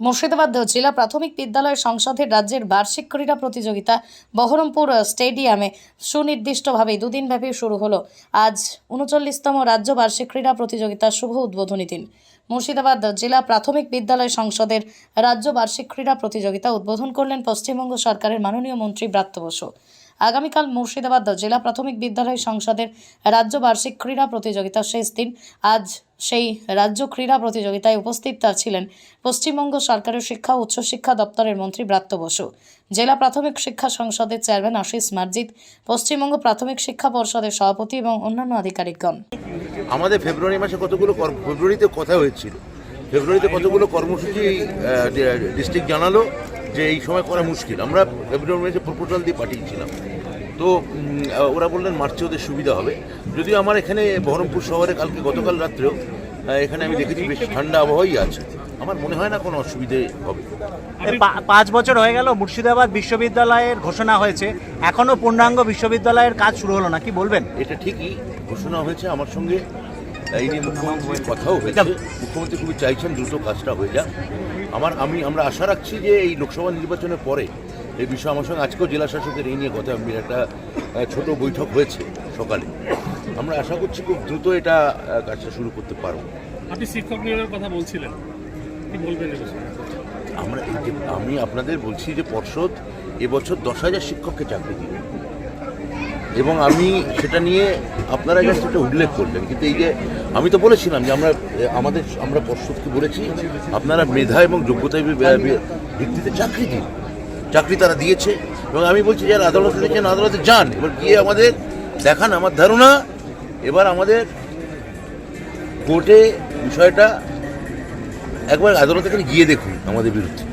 মুর্শিদাবাদ জেলা প্রাথমিক বিদ্যালয় সংসদের রাজ্যের বার্ষিক ক্রীড়া প্রতিযোগিতা বহরমপুর স্টেডিয়ামে সুনির্দিষ্টভাবে দুদিনব্যাপী শুরু হলো। আজ উনচল্লিশতম রাজ্য বার্ষিক ক্রীড়া প্রতিযোগিতার শুভ উদ্বোধনী দিন। মুর্শিদাবাদ জেলা প্রাথমিক বিদ্যালয় সংসদের রাজ্য বার্ষিক ক্রীড়া প্রতিযোগিতা উদ্বোধন করলেন পশ্চিমবঙ্গ সরকারের মাননীয় মন্ত্রী ব্রাত্য বসু। আগামীকাল মুর্শিদাবাদ জেলা প্রাথমিক বিদ্যালয় সংসদের রাজ্য বার্ষিক ক্রীড়া প্রতিযোগিতার শেষ দিন। আজ সেই রাজ্য ক্রীড়া প্রতিযোগিতায় উপস্থিত ছিলেন পশ্চিমবঙ্গ সরকারের শিক্ষা ও উচ্চশিক্ষা দপ্তরের মন্ত্রী ব্রাত্য বসু। জেলা প্রাথমিক শিক্ষা সংসদের চেয়ারম্যান আশিস মার্জিত, পশ্চিমবঙ্গ প্রাথমিক শিক্ষা পর্ষদের সভাপতি এবং অন্যান্য আধিকারিকগণ। আমাদের ফেব্রুয়ারি মাসে কতগুলো ফেব্রুয়ারিতে কথা হয়েছিল। ফেব্রুয়ারিতে কতগুলো কর্মসূচি ডিস্ট্রিক্ট জানালো যে এই সময় করা মুশকিল। আমরা ফেব্রুয়ারি মাসে প্রপোজাল দিয়ে পাঠিয়েছিলাম। তো ওরা বললেন মার্চে ওদের সুবিধা হবে। যদিও আমার এখানে বহরমপুর শহরে কালকে গতকাল রাত্রেও এখানে আমি দেখেছি বেশ ঠান্ডা আবহাওয়াই আছে। আমার মনে হয় না কোনো অসুবিধে হবে। পাঁচ বছর হয়ে গেল মুর্শিদাবাদ বিশ্ববিদ্যালয়ের ঘোষণা হয়েছে। এখনও পূর্ণাঙ্গ বিশ্ববিদ্যালয়ের কাজ শুরু হলো না কি বলবেন? এটা ঠিকই ঘোষণা হয়েছে আমার সঙ্গে। এই নিয়ে মুখ্যমন্ত্রীর কথাও হয়েছে। মুখ্যমন্ত্রী খুবই চাইছেন দ্রুত কাজটা হয়ে যাক। আমার আমি আমরা আশা রাখছি যে এই লোকসভা নির্বাচনের পরে এই বিষয়ে আমার সঙ্গে আজকেও জেলা শাসকের এই নিয়ে কথা আমি একটা ছোট বৈঠক হয়েছে সকালে। আমরা আশা করছি খুব দ্রুত এটা কাজটা শুরু করতে পারব। আপনি শিক্ষক নিয়োগের কথা বলছিলেন। কি বলবেন আমরা আমি আপনাদের বলছি যে পর্ষদ এবছর দশ হাজার শিক্ষককে চাকরি দিবে। এবং আমি সেটা নিয়ে আপনারা যা সেটা উল্লেখ করলেন। কিন্তু এই যে আমি তো বলেছিলাম যে আমরা, আমাদের, আমরা পর্ষদকে বলেছি, আপনারা মেধা এবং বি- ভিত্তিতে চাকরি দিন। চাকরি তারা দিয়েছে এবং আমি বলছি যারা আদালতে দেখেন, আদালতে যান এবার গিয়ে আমাদের দেখান আমার ধারণা। এবার আমাদের কোর্টে বিষয়টা একবার আদালতে গিয়ে দেখুন আমাদের বিরুদ্ধে।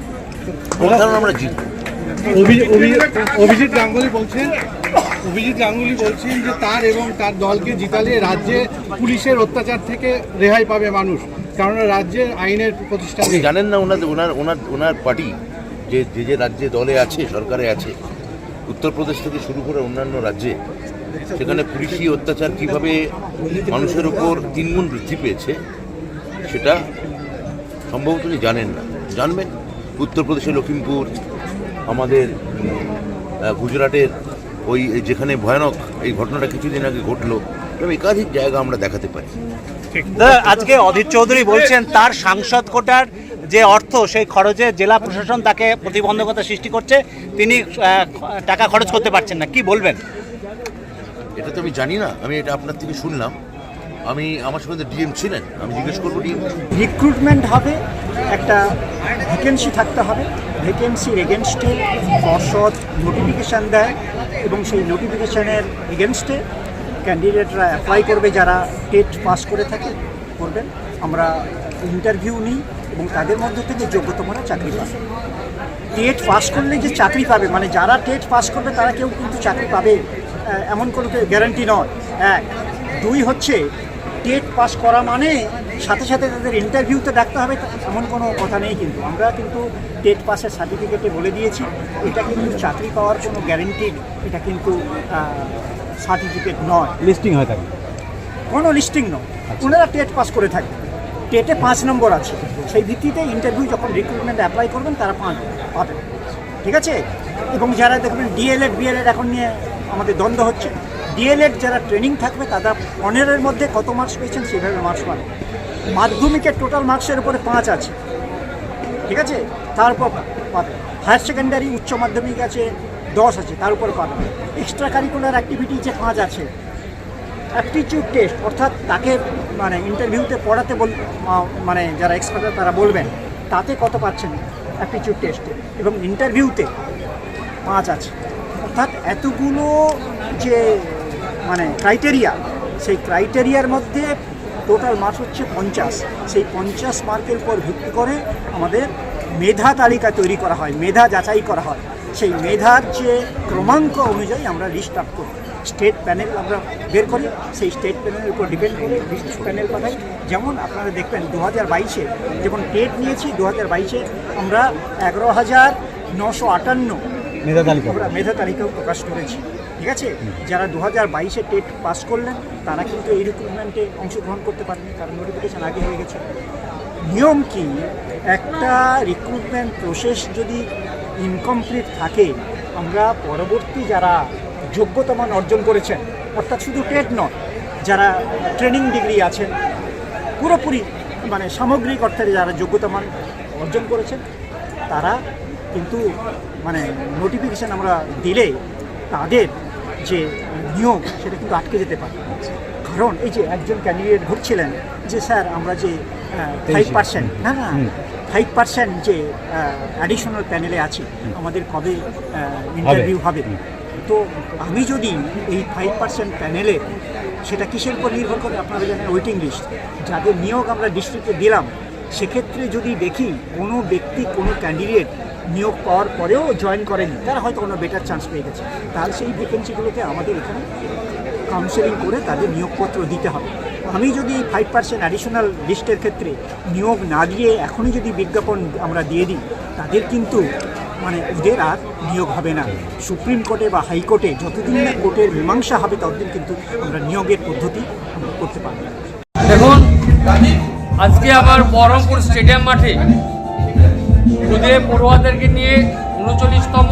ধারণা আমরা জিতবো? অভিজিৎ গাঙ্গুলি বলছেন, অভিজিৎ গাঙ্গুলি বলছেন যে তার এবং তার দলকে জিতালে রাজ্যে পুলিশের অত্যাচার থেকে রেহাই পাবে মানুষ কারণ রাজ্যের আইনের প্রতিষ্ঠা জানেন না ওনাদের ওনার ওনার ওনার পার্টি যে যে যে রাজ্যে দলে আছে, সরকারে আছে, উত্তরপ্রদেশ থেকে শুরু করে অন্যান্য রাজ্যে, সেখানে পুলিশি অত্যাচার কীভাবে মানুষের উপর তিনগুণ বৃদ্ধি পেয়েছে, সেটা সম্ভবত জানেন না। জানবেন, উত্তরপ্রদেশের লখিমপুর আমাদের গুজরাটের ওই যেখানে ভয়ানক এই ঘটনাটা কিছুদিন আগে ঘটলো একাধিক জায়গা আমরা দেখাতে পারি। আজকে অধীর চৌধুরী বলছেন তার সাংসদ কোটার যে অর্থ সেই খরচে জেলা প্রশাসন তাকে প্রতিবন্ধকতা সৃষ্টি করছে তিনি টাকা খরচ করতে পারছেন না। কি বলবেন? এটা তো আমি জানি না আমি এটা আপনার থেকে শুনলাম। আমি আমার সঙ্গে ডিএম ছিলেন আমি জিজ্ঞেস করব ডিএম। রিক্রুটমেন্ট হবে একটা ভ্যাকেন্সি থাকতে হবে। ভ্যাকেন্সির এগেনস্টে পর্ষদ নোটিফিকেশান দেয় এবং সেই নোটিফিকেশানের এগেনস্টে ক্যান্ডিডেটরা অ্যাপ্লাই করবে, যারা টেট পাস করে থাকে করবেন আমরা ইন্টারভিউ নিই এবং তাদের মধ্যে থেকে যোগ্যতমরা চাকরি পাবে। টেট পাস করলে যে চাকরি পাবে মানে যারা টেট পাস করবে, তারা কেউ কিন্তু চাকরি পাবে এমন কোনো গ্যারান্টি নয়। এক, দুই হচ্ছে টেট পাস করা মানে সাথে সাথে তাদের ইন্টারভিউতে ডাকতে হবে এমন কোনো কথা নেই কিন্তু। আমরা কিন্তু টেট পাসের সার্টিফিকেটে বলে দিয়েছি এটা কিন্তু চাকরি পাওয়ার কোনো গ্যারেন্টিড এটা কিন্তু সার্টিফিকেট নয়। লিস্টিং হয়ে থাকে কোনো লিস্টিং নয়। ওনারা টেট পাস করে থাকে। টেটে পাঁচ নম্বর আছে। সেই ভিত্তিতে ইন্টারভিউ যখন রিক্রুটমেন্ট অ্যাপ্লাই করবেন তারা পাঁচ পাবেন। ঠিক আছে? এবং যারা দেখবেন ডিএলএড বিএলএড এখন নিয়ে আমাদের দ্বন্দ্ব হচ্ছে ডিএলএড যারা ট্রেনিং থাকবে, তারা পনেরোর মধ্যে কত মার্কস পেয়েছেন সেভাবে মার্কস পাবে। মাধ্যমিকের টোটাল মার্কসের উপরে পাঁচ আছে। ঠিক আছে? তারপর পাবে। হায়ার সেকেন্ডারি উচ্চ মাধ্যমিক আছে, দশ আছে, তার উপর পাবে। এক্সট্রা কারিকুলার অ্যাক্টিভিটি যে পাঁচ আছে অ্যাপটিটিউড টেস্ট অর্থাৎ তাকে মানে ইন্টারভিউতে পড়াতে বল মানে যারা এক্সপার্ট তারা বলবেন, তাতে কত পাচ্ছেন অ্যাপটিটিউড টেস্টে এবং ইন্টারভিউতে পাঁচ আছে। অর্থাৎ এতগুলো যে মানে ক্রাইটেরিয়া সেই ক্রাইটেরিয়ার মধ্যে টোটাল মার্কস হচ্ছে পঞ্চাশ। সেই পঞ্চাশ মার্কের উপর ভিত্তি করে আমাদের মেধা তালিকা তৈরি করা হয় মেধা যাচাই করা হয়। সেই মেধার যে ক্রমাঙ্ক অনুযায়ী আমরা লিস্ট আপ করি। স্টেট প্যানেল আমরা বের করি সেই স্টেট প্যানেলের উপর ডিপেন্ড করে ডিস্ট্রিক্ট প্যানেল পাঠাই। যেমন আপনারা দেখবেন দু হাজার বাইশে যখন টেট নিয়েছি দু হাজার বাইশে আমরা এগারো হাজার নশো আটান্ন মেধা তালিকা। আমরা মেধা তালিকাও প্রকাশ করেছি। ঠিক আছে? যারা দু হাজার বাইশে টেট পাস করলেন, তারা কিন্তু এই রিক্রুটমেন্টে অংশগ্রহণ করতে পারেনি কারণ নোটিফিকেশন আগে হয়ে গেছে। নিয়ম কি? একটা রিক্রুটমেন্ট প্রসেস যদি ইনকমপ্লিট থাকে, আমরা পরবর্তী যারা যোগ্যতা মান অর্জন করেছেন, অর্থাৎ শুধু টেট নয়, যারা ট্রেনিং ডিগ্রি আছেন, পুরোপুরি মানে সামগ্রিক অর্থে যারা যোগ্যতা মান অর্জন করেছেন, তারা কিন্তু মানে নোটিফিকেশান আমরা দিলে তাদের যে নিয়োগ সেটা কিন্তু আটকে যেতে পারে। কারণ এই যে একজন ক্যান্ডিডেট ঘুরছিলেন যে স্যার আমরা যে ফাইভ পার্সেন্ট না না ফাইভ পার্সেন্ট যে অ্যাডিশনাল প্যানেলে আছি আমাদের কবে ইন্টারভিউ হবে তো আমি যদি এই ফাইভ পার্সেন্ট প্যানেলে সেটা কিসের উপর নির্ভর করে? আপনারা জানেন ওয়েটিং লিস্ট যাদের নিয়োগ আমরা ডিস্ট্রিক্টে দিলাম সেক্ষেত্রে যদি দেখি কোনো ব্যক্তি কোনো ক্যান্ডিডেট নিয়োগ পাওয়ার পরেও জয়েন করেনি তারা হয়তো কোনো বেটার চান্স পেয়ে গেছে। তাহলে সেই ভ্যাকেন্সিগুলোকে আমাদের এখানে কাউন্সেলিং করে তাদের নিয়োগপত্র দিতে হবে। আমি যদি ফাইভ পার্সেন্ট অ্যাডিশনাল লিস্টের ক্ষেত্রে নিয়োগ না দিয়ে এখনই যদি বিজ্ঞাপন আমরা দিয়ে দিই, তাদের কিন্তু মানে ওদের আর নিয়োগ হবে না। সুপ্রিম কোর্টে বা হাইকোর্টে যতদিন না কোর্টের মীমাংসা হবে, ততদিন কিন্তু আমরা নিয়োগের পদ্ধতি করতে পারব দেখুন, আজকে আবার বহরমপুর স্টেডিয়াম মাঠে খুদে পড়ুয়াদেরকে নিয়ে উনচল্লিশতম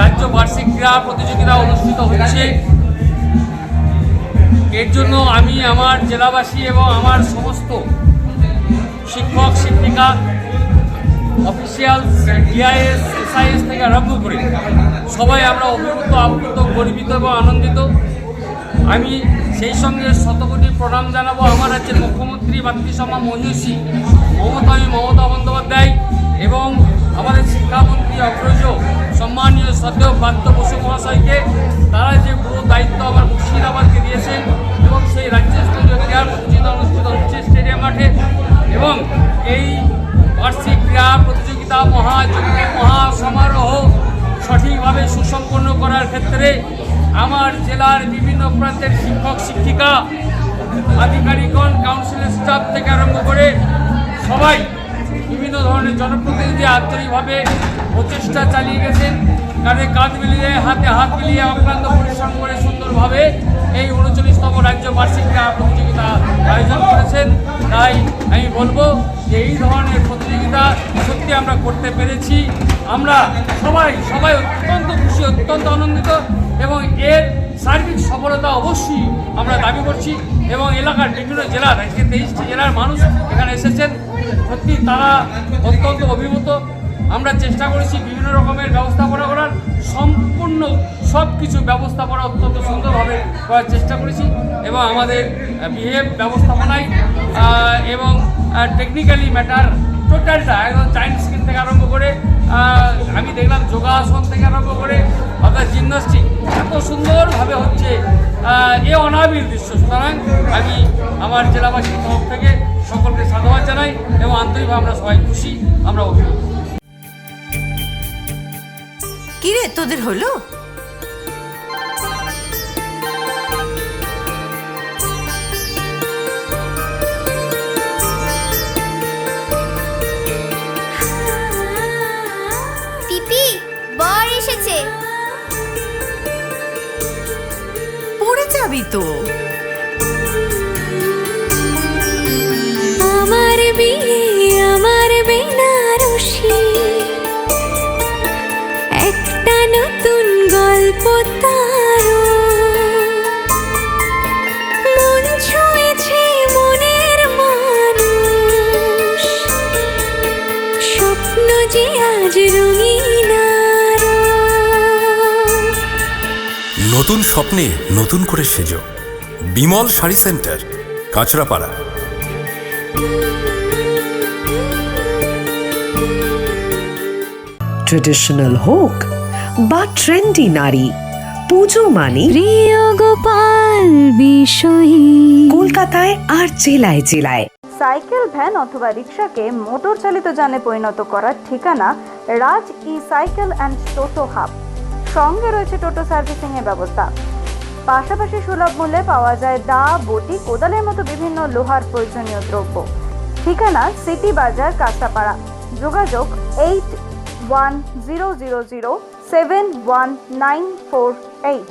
রাজ্য বার্ষিক ক্রীড়া প্রতিযোগিতা অনুষ্ঠিত হচ্ছে। এর জন্য আমি আমার জেলাবাসী এবং আমার সমস্ত শিক্ষক, শিক্ষিকা, অফিসিয়াল, ডিআইএস, এসআইএস থেকে আরম্ভ করে সবাই আমরা অভিভূত, আপ্লুত, গর্বিত এবং আনন্দিত। আমি সেই সঙ্গে শতকোটি প্রণাম জানাব আমার রাজ্যের মুখ্যমন্ত্রী মাতৃসভা মহিষী আমি মমতা বন্দ্যোপাধ্যায়। এবং আমাদের শিক্ষামন্ত্রী অগ্রজ সম্মানীয় শ্রদ্ধেয় প্রাপ্ত বসু মহাশয়কে, তারা যে পুরো দায়িত্ব আমার মুর্শিদাবাদকে দিয়েছেন এবং সেই রাজ্য স্তরীয় ক্রীড়া প্রতিযোগিতা অনুষ্ঠিত হচ্ছে স্টেডিয়াম মাঠে এবং এই বার্ষিক ক্রীড়া প্রতিযোগিতা মহাযজ্ঞ মহাসমারোহ সঠিকভাবে সুসম্পন্ন করার ক্ষেত্রে আমার জেলার বিভিন্ন প্রান্তের শিক্ষক, শিক্ষিকা, আধিকারিকগণ কাউন্সিলের স্টাফ থেকে আরম্ভ করে সবাই বিভিন্ন ধরনের জনপ্রতিনিধি আন্তরিকভাবে প্রচেষ্টা চালিয়ে গেছেন। কাঁধে কাঁধ মিলিয়ে, হাতে হাত মিলিয়ে অক্লান্ত পরিশ্রম করে সুন্দরভাবে এই উনচল্লিশতম রাজ্য বার্ষিক ক্রীড়া প্রতিযোগিতা আয়োজন করেছেন। তাই আমি বলব যে এই ধরনের প্রতিযোগিতা সত্যি আমরা করতে পেরেছি। আমরা সবাই সবাই অত্যন্ত খুশি, অত্যন্ত আনন্দিত এবং এর সার্বিক সফলতা অবশ্যই আমরা দাবি করছি এবং এলাকার বিভিন্ন জেলার, আজকে তেইশটি জেলার মানুষ এখানে এসেছেন। সত্যি তারা অত্যন্ত অভিভূত। আমরা চেষ্টা করেছি বিভিন্ন রকমের ব্যবস্থাপনা করার, সম্পূর্ণ সব কিছু ব্যবস্থাপনা অত্যন্ত সুন্দরভাবে করার চেষ্টা করেছি এবং আমাদের বিহেভ ব্যবস্থাপনায় এবং টেকনিক্যালি ম্যাটার টোটালটা একদম চাইল্ড স্কিন থেকে আরম্ভ করে আমি দেখলাম যোগাসন থেকে আরম্ভ করে অর্থাৎ জিমনাস্টিক এত সুন্দরভাবে হচ্ছে এ অনাবিল দৃশ্য। সুতরাং আমি আমার জেলাবাসীর তরফ থেকে সকলকে সাধুবাদ জানাই এবং আন্তরিকভাবে আমরা সবাই খুশি, আমরা অভিযোগ কিরে, তোদের হলো? hábito. নতুন স্বপ্নে নতুন করে সেজো। বিমল শাড়ি সেন্টার কাঁচরাপাড়া। ট্রেডিশনাল হোক বা ট্রেন্ডি নারী পুজো মানে প্রিয় গোপাল বিষয়ী। কলকাতায় আর জেলায় জেলায়। সাইকেল ভ্যান অথবা রিক্সাকে মোটর চালিত যানে পরিণত করার ঠিকানা Raj E cycle and toto hub. সঙ্গে রয়েছে টোটো সার্ভিসিং এর ব্যবস্থা। পাশাপাশি সুলভ মূল্যে পাওয়া যায় দা, বটি, কোদালের মতো বিভিন্ন লোহার প্রয়োজনীয় দ্রব্য। ঠিকানা সিটি বাজার কাঁচাপাড়া যোগাযোগ eight one zero zero zero seven one nine four eight.